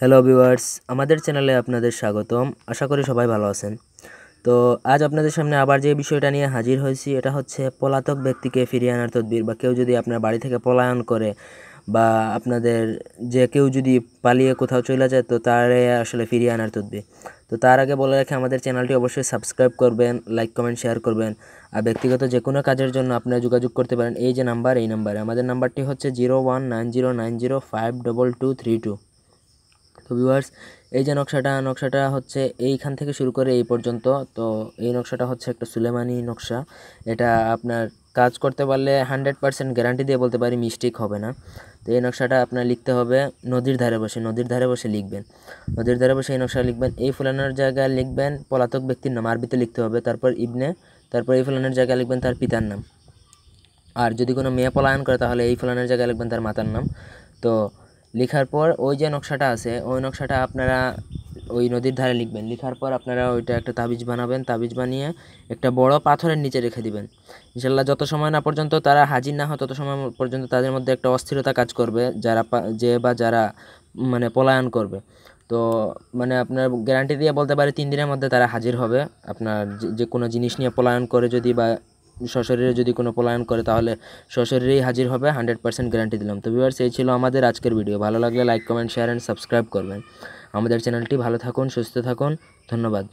Hello viewers আমাদের চ্যানেলে আপনাদের স্বাগতম। আশা করি সবাই ভালো আছেন। তো আজ আপনাদের সামনে আবার যে বিষয়টা নিয়ে হাজির হয়েছি, এটা হচ্ছে পলাতক ব্যক্তিকে ফিরিয়ে আনার তদবির বা কেউ যদি আপনার বাড়ি থেকে পলায়ন করে বা আপনাদের যে কেউ যদি পালিয়ে কোথাও চলে যায়, তো তারে আসলে ফিরিয়ে আনার তদবির। তো তার আগে বলে রাখে, আমাদের চ্যানেলটি অবশ্যই সাবস্ক্রাইব করবেন লাইক কমেন্ট শেয়ার করবেন। আর ব্যক্তিগত যে কোনো কাজের জন্য আপনারা যোগাযোগ করতে পারেন এই যে নাম্বার এই নাম্বারে আমাদের নাম্বারটি হচ্ছে zero one nine zero nine zero five double two three two তো ভিউয়ার্স এই যে নকশাটা নকশাটা হচ্ছে এইখান থেকে শুরু করে এই পর্যন্ত। তো এই নকশাটা হচ্ছে একটা সুলেমানি নকশা। এটা আপনার কাজ করতে পারলে হান্ড্রেড পার্সেন্ট গ্যারান্টি দিয়ে বলতে পারি মিস্টেক হবে না। তো এই নকশাটা আপনার লিখতে হবে নদীর ধারে বসে, নদীর ধারে বসে লিখবেন। নদীর ধারে বসে এই নকশা লিখবেন। এই ফুলানোর জায়গায় লিখবেন পলাতক ব্যক্তির নাম, আরবিতে লিখতে হবে। তারপর ইবনে, তারপর এই ফুলানোর জায়গায় লিখবেন তার পিতার নাম। আর যদি কোনো মেয়ে পলায়ন করে তাহলে এই ফুলানোর জায়গায় লিখবেন তার মাতার নাম। তো লেখার পর ওই যে নকশাটা আছে, ওই নকশাটা আপনারা ওই নদীর ধারে লিখবেন। লেখার পর আপনারা ওইটা একটা তাবিজ বানাবেন। তাবিজ বানিয়ে একটা বড় পাথরের নিচে রেখে দিবেন। ইনশাল্লাহ যত সময় না পর্যন্ত তারা হাজির না হয়, তত সময় পর্যন্ত তাদের মধ্যে একটা অস্থিরতা কাজ করবে, যারা যে বা যারা মানে পলায়ন করবে। তো মানে আপনার গ্যারান্টি দিয়ে বলতে পারি, তিন দিনের মধ্যে তারা হাজির হবে। আপনার যে কোনো জিনিস নিয়ে পলায়ন করে যদি বা সশরীরে যদি কোনো পলায়ন করে, তাহলে সশরীরেই হাজির হবে হান্ড্রেড পার্সেন্ট গ্যারান্টি দিলাম। তো ভিউয়ার্স এই ছিল আমাদের আজকের ভিডিও ভালো লাগলে like comment share and subscribe করবেন। আমাদের চ্যানেলটি ভালো থাকুন, সুস্থ থাকুন। ধন্যবাদ।